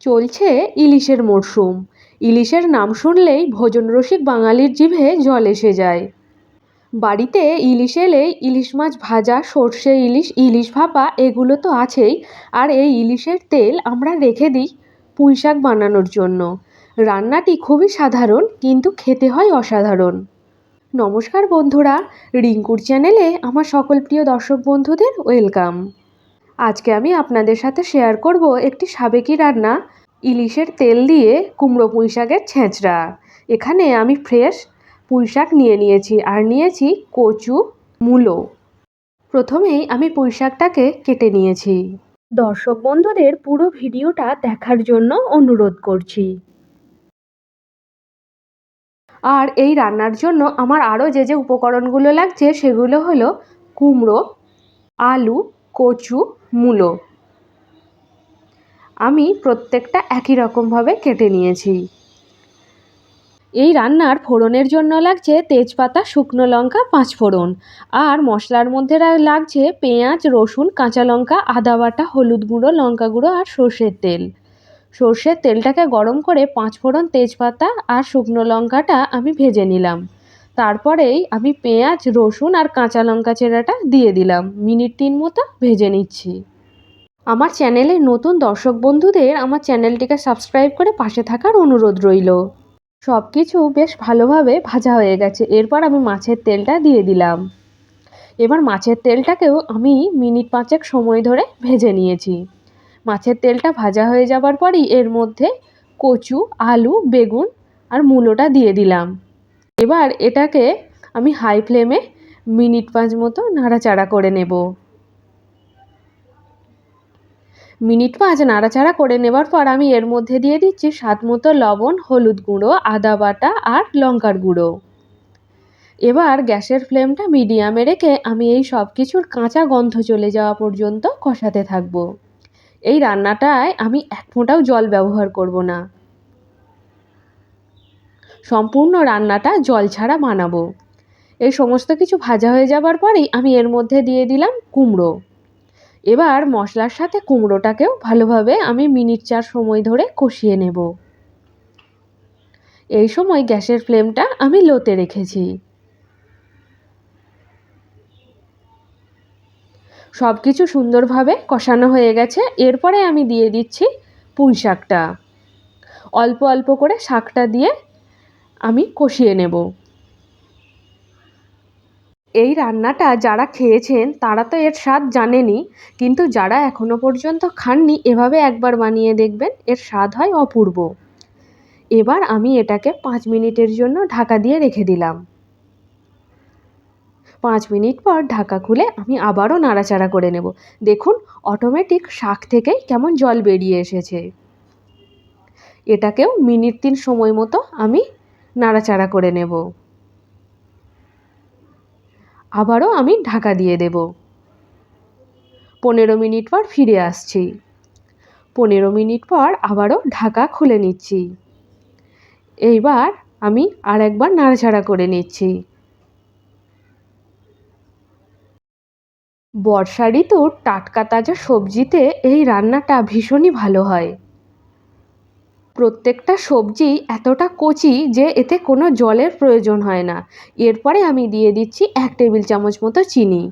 চলছে ইলিশের মরশুম ইলিশের নাম শুনলেই ভোজনরসিক বাঙালির জিভে জল এসে যায়। বাড়িতে ইলিশ এলেই ইলিশ মাছ ভাজা, সর্ষে ইলিশ ইলিশ ভাপা, এগুলো তো আছেই। আর এই ইলিশের তেল আমরা রেখে দিই পুঁই শাক বানানোর জন্য। রান্নাটি খুবই সাধারণ, কিন্তু খেতে হয় অসাধারণ। নমস্কার বন্ধুরা, রিঙ্কুর চ্যানেলে আমার সকল প্রিয় দর্শক বন্ধুদের ওয়েলকাম। আজকে আমি আপনাদের সাথে শেয়ার করব একটি সাবেকি রান্না, ইলিশের তেল দিয়ে কুমড়ো পুঁই শাকের ছেঁচড়া। এখানে আমি ফ্রেশ পুঁই শাক নিয়ে নিয়েছি আর নিয়েছি কচু, মূলো। প্রথমেই আমি পুঁই শাকটাকে কেটে নিয়েছি। দর্শক বন্ধুদের পুরো ভিডিওটা দেখার জন্য অনুরোধ করছি। আর এই রান্নার জন্য আমার আরও যে যে উপকরণগুলো লাগছে সেগুলো হলো কুমড়ো, আলু, কচু মূলো। আমি প্রত্যেকটা একই রকমভাবে কেটে নিয়েছি। এই রান্নার ফোড়নের জন্য লাগছে তেজপাতা, শুকনো লঙ্কা, পাঁচ ফোড়ন। আর মশলার মধ্যে লাগছে পেঁয়াজ, রসুন, কাঁচা লঙ্কা, আদা বাটা, হলুদ গুঁড়ো, লঙ্কা গুঁড়ো আর সর্ষের তেল। সর্ষের তেলটাকে গরম করে পাঁচ ফোড়ন তেজপাতা আর শুকনো লঙ্কাটা আমি ভেজে নিলাম। তারপরেই আমি পেঁয়াজ, রসুন আর কাঁচা লঙ্কা চেরাটা দিয়ে দিলাম। মিনিট তিন মতো ভেজে নিচ্ছি। আমার চ্যানেলে নতুন দর্শক বন্ধুদের আমার চ্যানেলটিকে সাবস্ক্রাইব করে পাশে থাকার অনুরোধ রইল। সব কিছু বেশ ভালোভাবে ভাজা হয়ে গেছে। এরপর আমি মাছের তেলটা দিয়ে দিলাম। এবার মাছের তেলটাকেও আমি মিনিট পাঁচেক সময় ধরে ভেজে নিয়েছি। মাছের তেলটা ভাজা হয়ে যাবার পরই এর মধ্যে কচু, আলু, বেগুন আর মূলোটা দিয়ে দিলাম। এবার এটাকে আমি হাই ফ্লেমে মিনিট পাঁচ মতো নাড়াচাড়া করে নেব। মিনিট পাঁচ নাড়াচাড়া করে নেবার পর আমি এর মধ্যে দিয়ে দিচ্ছি স্বাদ মতো লবণ, হলুদ গুঁড়ো, আদা বাটা আর লঙ্কার গুঁড়ো। এবার গ্যাসের ফ্লেমটা মিডিয়ামে রেখে আমি এই সব কিছুর কাঁচা গন্ধ চলে যাওয়া পর্যন্ত কষাতে থাকব। এই রান্নাটায় আমি এক ফোঁটাও জল ব্যবহার করব না। সম্পূর্ণ রান্নাটা জল ছাড়া বানাবো। এই সমস্ত কিছু ভাজা হয়ে যাবার পরেই আমি এর মধ্যে দিয়ে দিলাম কুমড়ো। এবার মশলার সাথে কুমড়োটাকেও ভালোভাবে আমি মিনিট চার সময় ধরে কষিয়ে নেব। এই সময় গ্যাসের ফ্লেমটা আমি লোতে রেখেছি। সব কিছু সুন্দরভাবে কষানো হয়ে গেছে। এরপরে আমি দিয়ে দিচ্ছি পুঁই শাকটা অল্প অল্প করে শাকটা দিয়ে আমি কষিয়ে নেব। এই রান্নাটা যারা খেয়েছেন, তারা তো এর স্বাদ জানেনি, কিন্তু যারা এখনও পর্যন্ত খাননি, এভাবে একবার বানিয়ে দেখবেন, এর স্বাদ হয় অপূর্ব। এবার আমি এটাকে পাঁচ মিনিটের জন্য ঢাকা দিয়ে রেখে দিলাম। পাঁচ মিনিট পর ঢাকা খুলে আমি আবারও নাড়াচাড়া করে নেব। দেখুন, অটোমেটিক শাক থেকেই কেমন জল বেরিয়ে এসেছে। এটাকেও মিনিট তিন সময় মতো আমি নাড়াচাড়া করে নেব। আবারও আমি ঢাকা দিয়ে দেব। পনেরো মিনিট পর ফিরে আসছি। পনেরো মিনিট পর আবারও ঢাকা খুলে নিচ্ছি। এইবার আমি আর একবার নাড়াচাড়া করে নিচ্ছি। বর্ষা ঋতুর টাটকা তাজা সবজিতে এই রান্নাটা ভীষণই ভালো হয়। প্রত্যেকটা সবজি এতটা কচি যে এতে কোনো জলের প্রয়োজন হয় না। এরপরে আমি দিয়ে দিচ্ছি এক টেবিল চামচ মতো চিনি।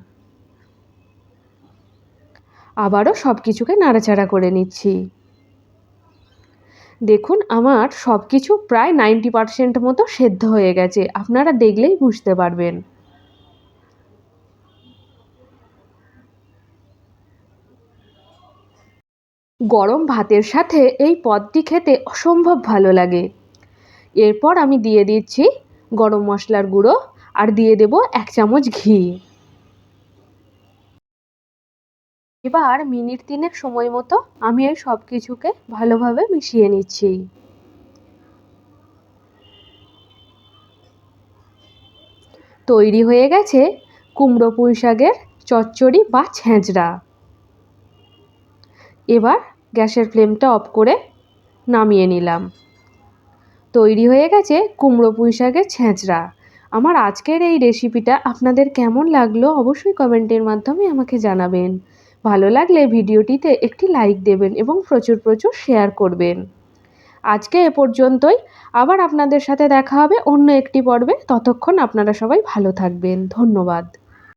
আবারও সব কিছুকে নাড়াচাড়া করে নিচ্ছি। দেখুন, আমার সব কিছু প্রায় নাইনটি পারসেন্ট মতো সেদ্ধ হয়ে গেছে। আপনারা দেখলেই বুঝতে পারবেন। গরম ভাতের সাথে এই পদটি খেতে অসম্ভব ভালো লাগে। এরপর আমি দিয়ে দিচ্ছি গরম মশলার গুঁড়ো আর দিয়ে দেব এক চামচ ঘি। এবার মিনিট তিনেক সময় মতো আমি এই সব কিছুকে ভালোভাবে মিশিয়ে নিচ্ছি। তৈরি হয়ে গেছে কুমড়ো পুঁই শাকের চচ্চড়ি বা ছেঁচড়া। এবার গ্যাসের ফ্লেমটা অফ করে নামিয়ে নিলাম। তৈরি হয়ে গেছে কুমড়ো পুঁই শাকের ছেঁচড়া। আমার আজকের এই রেসিপিটা আপনাদের কেমন লাগল অবশ্যই কমেন্টের মাধ্যমে আমাকে জানাবেন। ভালো লাগলে ভিডিওটিতে একটি লাইক দেবেন এবং প্রচুর প্রচুর শেয়ার করবেন। আজকে এ পর্যন্তই। আবার আপনাদের সাথে দেখা হবে অন্য একটি পর্বে। ততক্ষণ আপনারা সবাই ভালো থাকবেন। ধন্যবাদ।